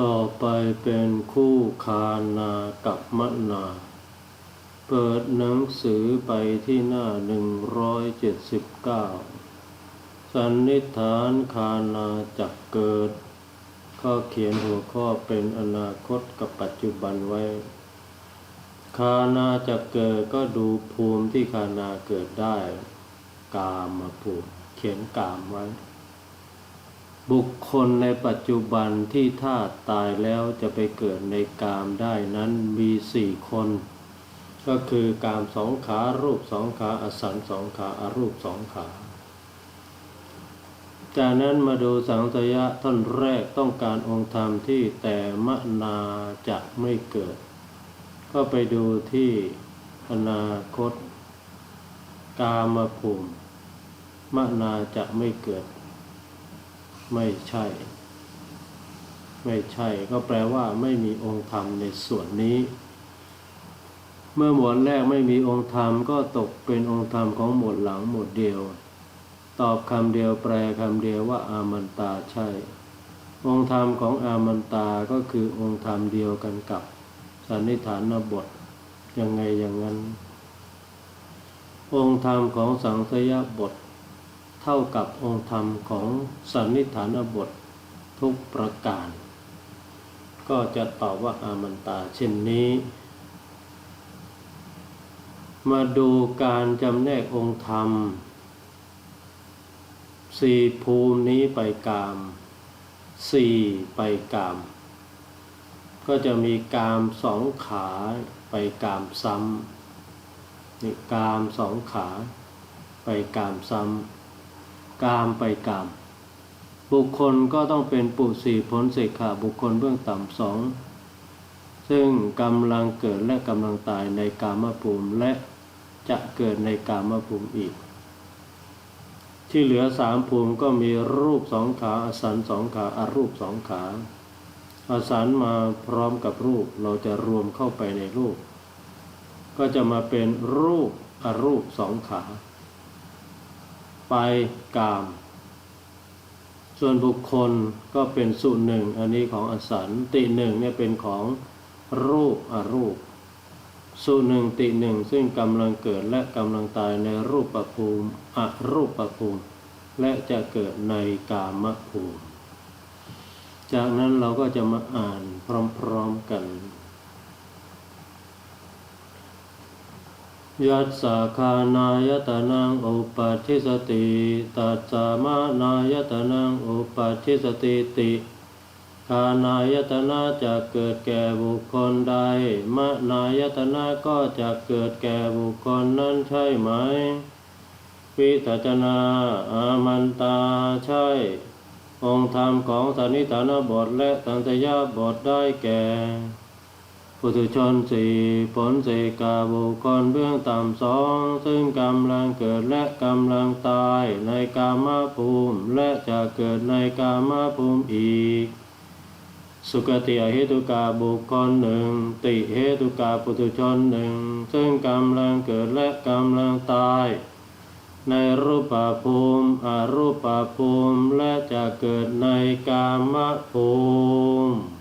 ต่อไปเป็นคู่คานากับมะนา เปิดหนังสือไปที่หน้า179สันนิฐานคานาจักเกิด ข้อเขียนหัวข้อเป็นอนาคตกับปัจจุบันไว้ คานาจะเกิดก็ดูภูมิที่คานาเกิดได้ กามมาภูมิเขียนกามไว้ บุคคลในปัจจุบันที่ถ้าตายแล้วจะไปเกิดในกามได้นั้นมีสี่คน ก็คือกามสองขารูปสองขาอสันสองขาอารูปสองขา จากนั้นมาดูสังสยะท่อนแรกต้องการองค์ธรรมที่แต่มนาจะไม่เกิด ก็ไปดูที่อนาคต กามภูมิมนาจะไม่เกิด ไม่ใช่ ไม่ใช่ ก็แปลว่าไม่มีองค์ธรรมในส่วนนี้ เมื่อหมวดแรกไม่มีองค์ธรรมก็ตกเป็นองค์ธรรมของหมวดหลังหมวดเดียว ตอบคำเดียวแปลคำเดียวว่าอามันตาใช่ องค์ธรรมของอามันตาก็คือองค์ธรรมเดียวกันกับสันนิฐานบทยังไงอย่างนั้น องค์ธรรมของสังสยบท เท่ากับองค์ธรรมของสันนิฐานบททุกประการ ก็จะตอบว่าอามันตาเช่นนี้ มาดูการจำแนกองค์ธรรมสี่ภูมินี้ไปกามสี่ไปกาม ก็จะมีกามสองขาไปกามซ้ำนี่กามสองขา ไปกามซ้ำ กามไปกาม บุคคลก็ต้องเป็นปุสีผลเสกขาบุคคลเบื้องต่ำสองซึ่งกำลังเกิดและกำลังตายในกามภูมิและจะเกิดในกามภูมิอีก ที่เหลือสามภูมิก็มีรูปสองขาอสันสองขาอารูปสองขาอสันมาพร้อมกับรูปเราจะรวมเข้าไปในรูป ก็จะมาเป็นรูปอรูปสองขา ไปกาม ส่วนบุคคลก็เป็นสูตรหนึ่ง อันนี้ของอสันติหนึ่งเนี่ยเป็นของรูปอรูปสูตรหนึ่งติหนึ่งซึ่งกำลังเกิดและกำลังตายในรูปประภูมิอรูปประภูมิ และจะเกิดในกามภูมิ จากนั้นเราก็จะมาอ่านพร้อมๆกัน ยัสสะคานายตนังอุปัฏฐิสติตัสสะมานายตนังอุปัฏฐิสติติคานายตนะจะเกิดแก่บุคคลใดมานายตนะก็จะเกิดแก่บุคคลนั้นใช่ไหมวิทัจนาอามันตาใช่ องค์ธรรมของสันนิฐานบทและสันตยาบทได้แก่ ปุถุชนสี่ผลเสกาบุคคลเบื้องต่ำสองซึ่งกำลังเกิดและกำลังตายในกามภูมิ และจะเกิดในกามภูมิอีก สุกติอเหตุกาบุคคลหนึ่งติเหตุกาปุถุชนหนึ่งซึ่งกำลังเกิดและกำลังตาย ในรูปภูมิอรูปภูมิ และจะเกิดในกามภูมิ